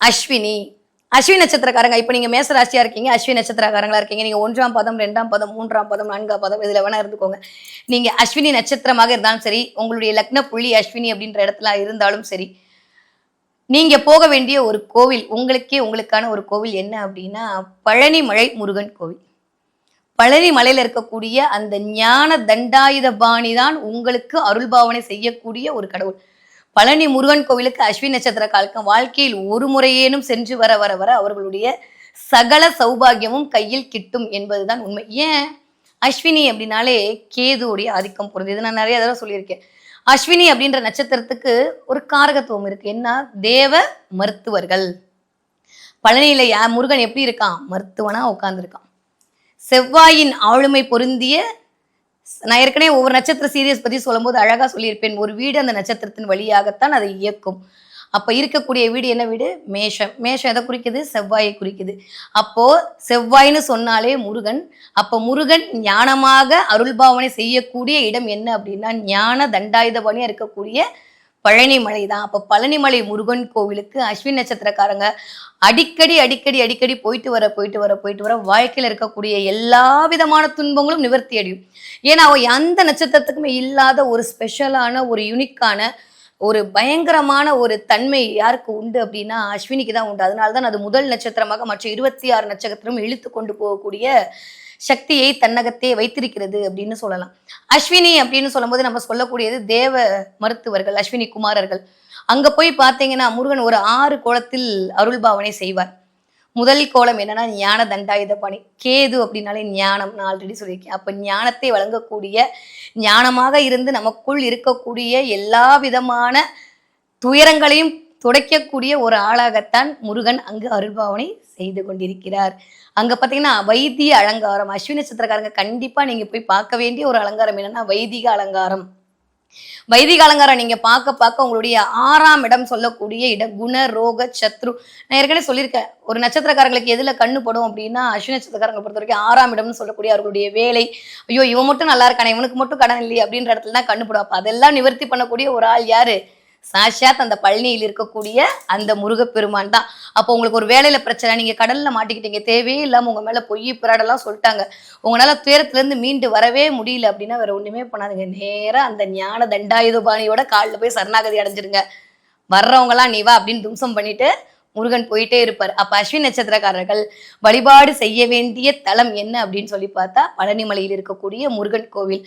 அஸ்வினி. அஸ்வினி நட்சத்திரக்காரங்க இப்போ நீங்கள் மேச ராசியாக இருக்கீங்க அஸ்வினி நட்சத்திரக்காரங்களா இருக்கீங்க நீங்கள் ஒன்றாம் பதம் ரெண்டாம் பதம் மூன்றாம் பதம் நான்காம் பதம் இதில் வேணா இருந்துக்கோங்க. நீங்கள் அஸ்வினி நட்சத்திரமாக இருந்தாலும் சரி உங்களுடைய லக்ன புள்ளி அஸ்வினி அப்படின்ற இடத்துல இருந்தாலும் சரி நீங்கள் போக வேண்டிய ஒரு கோவில் உங்களுக்கே உங்களுக்கான ஒரு கோவில் என்ன அப்படின்னா பழனிமலை முருகன் கோவில். பழனி மலையில் இருக்கக்கூடிய அந்த ஞான தண்டாயுத பாணி தான் உங்களுக்கு அருள்பாவனை செய்யக்கூடிய ஒரு கடவுள். பழனி முருகன் கோவிலுக்கு அஸ்வினி நட்சத்திர காலக்கம் வாழ்க்கையில் ஒரு முறையேனும் சென்று வர வர வர அவர்களுடைய சகல சௌபாகியமும் கையில் கிட்டும் என்பதுதான் உண்மை. ஏன்? அஸ்வினி அப்படின்னாலே கேதுவுடைய ஆதிக்கம் பொருந்தது. இது நான் நிறைய தடவை சொல்லியிருக்கேன். அஸ்வினி அப்படின்ற நட்சத்திரத்துக்கு ஒரு காரகத்துவம் இருக்கு. என்ன? தேவ மருத்துவர்கள். பழனியில யா முருகன் எப்படி இருக்கான்? மருத்துவனா உட்கார்ந்துருக்கான். செவ்வாயின் ஆளுமை பொருந்திய நான் ஏற்கனவே ஒவ்வொரு நட்சத்திர சீரியஸ் பத்தி சொல்லும்போது அழகா சொல்லியிருப்பேன். ஒரு வீடு அந்த நட்சத்திரத்தின் வழியாகத்தான் அதை இயக்கும். அப்ப இருக்கக்கூடிய வீடு என்ன வீடு? மேஷம். மேஷம் எதை குறிக்குது? செவ்வாயை குறிக்குது. அப்போ செவ்வாய்னு சொன்னாலே முருகன். அப்ப முருகன் ஞானமாக அருள்பாவனை செய்யக்கூடிய இடம் என்ன அப்படின்னா ஞான தண்டாயுதபாணியா இருக்கக்கூடிய பழனிமலை தான். அப்போ பழனிமலை முருகன் கோவிலுக்கு அஸ்வின் நட்சத்திரக்காரங்க அடிக்கடி அடிக்கடி அடிக்கடி போயிட்டு வர போயிட்டு வர போயிட்டு வர வாழ்க்கையில் இருக்கக்கூடிய எல்லா விதமான துன்பங்களும் நிவர்த்தி அடையும். ஏன்னா அவ எந்த நட்சத்திரத்துக்குமே இல்லாத ஒரு ஸ்பெஷலான ஒரு யுனிக்கான ஒரு பயங்கரமான ஒரு தன்மை யாருக்கு உண்டு அப்படின்னா அஸ்வினிக்கு தான் உண்டு. அதனால தான் அது முதல் நட்சத்திரமாக மற்ற இருபத்தி ஆறு நட்சத்திரம் இழுத்து கொண்டு போகக்கூடிய சக்தியை தன்னகத்தே வைத்திருக்கிறது அப்படின்னு சொல்லலாம். அஸ்வினி அப்படின்னு சொல்லும்போது நம்ம சொல்லக்கூடியது தேவ மருத்துவர்கள் அஸ்வினி குமாரர்கள். அங்க போய் பார்த்தீங்கன்னா முருகன் ஒரு ஆறு கோலத்தில் அருள்பாவனை செய்வார். முதல் கோலம் என்னன்னா ஞான தண்டாயுத பாணி. கேது அப்படின்னாலே ஞானம் நான் ஆல்ரெடி சொல்லியிருக்கேன். அப்போ ஞானத்தை வழங்கக்கூடிய ஞானமாக இருந்து நமக்குள் இருக்கக்கூடிய எல்லா விதமான துயரங்களையும் துடைக்கக்கூடிய ஒரு ஆளாகத்தான் முருகன் அங்கு அருள்பாவனை செய்து கொண்டிருக்கிறார். அங்க பாத்தீங்கன்னா வைத்திய அலங்காரம் அஸ்வினி நட்சத்திரக்காரங்க கண்டிப்பா நீங்க போய் பார்க்க வேண்டிய ஒரு அலங்காரம் என்னன்னா வைதிக அலங்காரம். வைதிக அலங்காரம் நீங்க பார்க்க பார்க்க உங்களுடைய ஆறாம் இடம் சொல்லக்கூடிய இடம் குண ரோக சத்ரு. நான் ஏற்கனவே சொல்லியிருக்கேன். ஒரு நட்சத்திரக்காரங்களுக்கு எதுல கண்ணு படும் அப்படின்னா அஸ்வினி நட்சத்திரக்காரங்களை பொறுத்த வரைக்கும் ஆறாம் இடம்னு சொல்லக்கூடிய அவர்களுடைய வேலை. ஐயோ இவன் மட்டும் நல்லா இருக்கானே இவனுக்கு மட்டும் கடன் இல்லையே அப்படின்ற இடத்துல தான் கண்ணு படும். அப்ப அதெல்லாம் நிவர்த்தி பண்ணக்கூடிய ஒரு ஆள் யாரு? சாஷாத் அந்த பழனியில் இருக்கக்கூடிய அந்த முருகப்பெருமான் தான். அப்போ உங்களுக்கு ஒரு வேலையில பிரச்சனை நீங்க கடல்ல மாட்டிக்கிட்டீங்க. தேவையே இல்லாம உங்க மேல பொய் பிராடெல்லாம் சொல்லிட்டாங்க. உங்களால துயரத்துல இருந்து மீண்டு வரவே முடியல அப்படின்னா வேற ஒண்ணுமே பண்ணாதுங்க. நேராக அந்த ஞான தண்டாயுதபாணியோட காலில் போய் சரணாகதி அடைஞ்சிருங்க. வர்றவங்களாம் நீ வா அப்படின்னு தும்சம் பண்ணிட்டு முருகன் போயிட்டே இருப்பார். அப்ப அஸ்வின் நட்சத்திரக்காரர்கள் வழிபாடு செய்ய வேண்டிய தலம் என்ன அப்படின்னு சொல்லி பார்த்தா பழனிமலையில் இருக்கக்கூடிய முருகன் கோவில்.